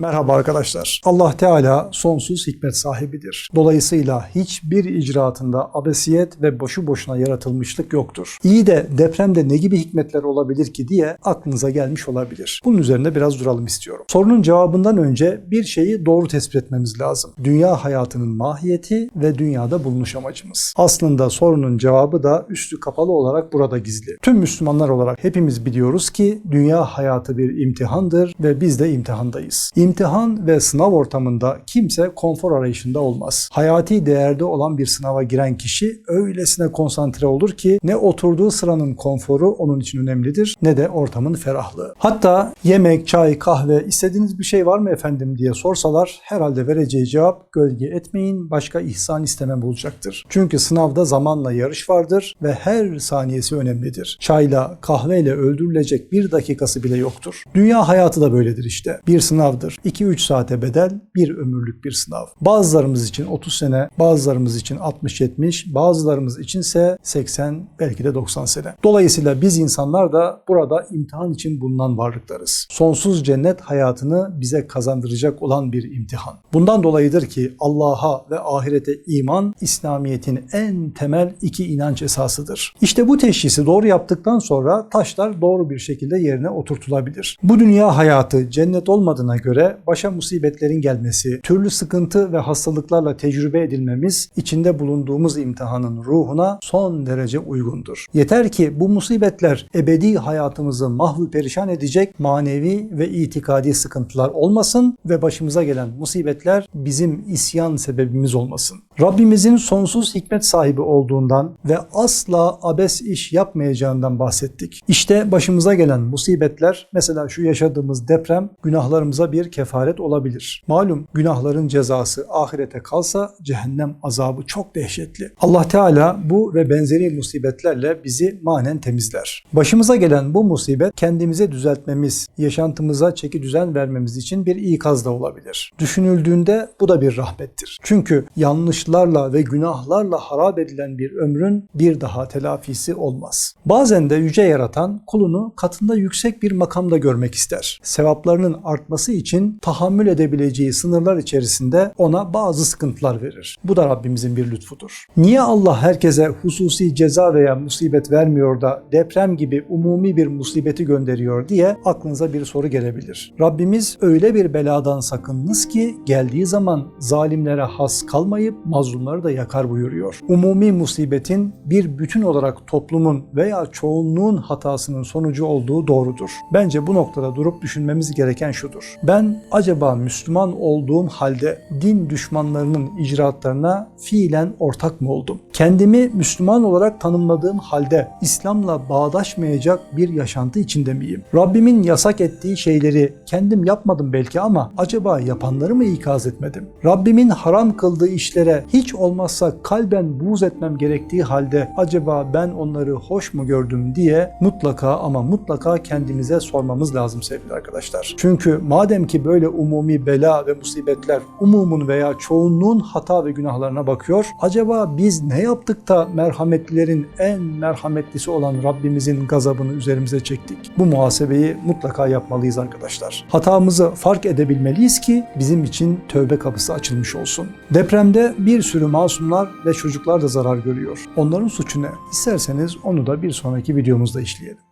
Merhaba arkadaşlar. Allah Teala sonsuz hikmet sahibidir. Dolayısıyla hiçbir icraatında abesiyet ve boşu boşuna yaratılmışlık yoktur. İyi de depremde ne gibi hikmetler olabilir ki diye aklınıza gelmiş olabilir. Bunun üzerinde biraz duralım istiyorum. Sorunun cevabından önce bir şeyi doğru tespit etmemiz lazım. Dünya hayatının mahiyeti ve dünyada bulunuş amacımız. Aslında sorunun cevabı da üstü kapalı olarak burada gizli. Tüm Müslümanlar olarak hepimiz biliyoruz ki dünya hayatı bir imtihandır ve biz de imtihandayız. İmtihan ve sınav ortamında kimse konfor arayışında olmaz. Hayati değerde olan bir sınava giren kişi öylesine konsantre olur ki ne oturduğu sıranın konforu onun için önemlidir ne de ortamın ferahlığı. Hatta yemek, çay, kahve istediğiniz bir şey var mı efendim diye sorsalar herhalde vereceği cevap gölge etmeyin başka ihsan istemem olacaktır. Çünkü sınavda zamanla yarış vardır ve her saniyesi önemlidir. Çayla, kahveyle öldürülecek bir dakikası bile yoktur. Dünya hayatı da böyledir işte. Bir sınavdır. 2-3 saate bedel bir ömürlük bir sınav. Bazılarımız için 30 sene, bazılarımız için 60-70, bazılarımız içinse 80 belki de 90 sene. Dolayısıyla biz insanlar da burada imtihan için bulunan varlıklarız. Sonsuz cennet hayatını bize kazandıracak olan bir imtihan. Bundan dolayıdır ki Allah'a ve ahirete iman İslamiyet'in en temel iki inanç esasıdır. İşte bu teşhisi doğru yaptıktan sonra taşlar doğru bir şekilde yerine oturtulabilir. Bu dünya hayatı cennet olmadığına göre başa musibetlerin gelmesi, türlü sıkıntı ve hastalıklarla tecrübe edilmemiz içinde bulunduğumuz imtihanın ruhuna son derece uygundur. Yeter ki bu musibetler ebedi hayatımızı mahvu perişan edecek manevi ve itikadi sıkıntılar olmasın ve başımıza gelen musibetler bizim isyan sebebimiz olmasın. Rabbimizin sonsuz hikmet sahibi olduğundan ve asla abes iş yapmayacağından bahsettik. İşte başımıza gelen musibetler mesela şu yaşadığımız deprem günahlarımıza bir kefaret olabilir. Malum günahların cezası ahirete kalsa cehennem azabı çok dehşetli. Allah Teala bu ve benzeri musibetlerle bizi manen temizler. Başımıza gelen bu musibet kendimize düzeltmemiz, yaşantımıza çeki düzen vermemiz için bir ikaz da olabilir. Düşünüldüğünde bu da bir rahmettir. Çünkü yanlışlarla ve günahlarla harap edilen bir ömrün bir daha telafisi olmaz. Bazen de yüce yaratan kulunu katında yüksek bir makamda görmek ister. Sevaplarının artması için tahammül edebileceği sınırlar içerisinde ona bazı sıkıntılar verir. Bu da Rabbimizin bir lütfudur. Niye Allah herkese hususi ceza veya musibet vermiyor da deprem gibi umumi bir musibeti gönderiyor diye aklınıza bir soru gelebilir. Rabbimiz öyle bir beladan sakınınız ki geldiği zaman zalimlere has kalmayıp mazlumları da yakar buyuruyor. Umumi musibetin bir bütün olarak toplumun veya çoğunluğun hatasının sonucu olduğu doğrudur. Bence bu noktada durup düşünmemiz gereken şudur. Ben acaba Müslüman olduğum halde din düşmanlarının icraatlarına fiilen ortak mı oldum? Kendimi Müslüman olarak tanımladığım halde İslam'la bağdaşmayacak bir yaşantı içinde miyim? Rabbimin yasak ettiği şeyleri kendim yapmadım belki ama acaba yapanları mı ikaz etmedim? Rabbimin haram kıldığı işlere hiç olmazsa kalben buğz etmem gerektiği halde acaba ben onları hoş mu gördüm diye mutlaka ama mutlaka kendimize sormamız lazım sevgili arkadaşlar. Çünkü madem böyle umumi bela ve musibetler umumun veya çoğunluğun hata ve günahlarına bakıyor, acaba biz ne yaptık da merhametlilerin en merhametlisi olan Rabbimizin gazabını üzerimize çektik? Bu muhasebeyi mutlaka yapmalıyız arkadaşlar. Hatamızı fark edebilmeliyiz ki bizim için tövbe kapısı açılmış olsun. Depremde bir sürü masumlar ve çocuklar da zarar görüyor. Onların suçu ne? İsterseniz onu da bir sonraki videomuzda işleyelim.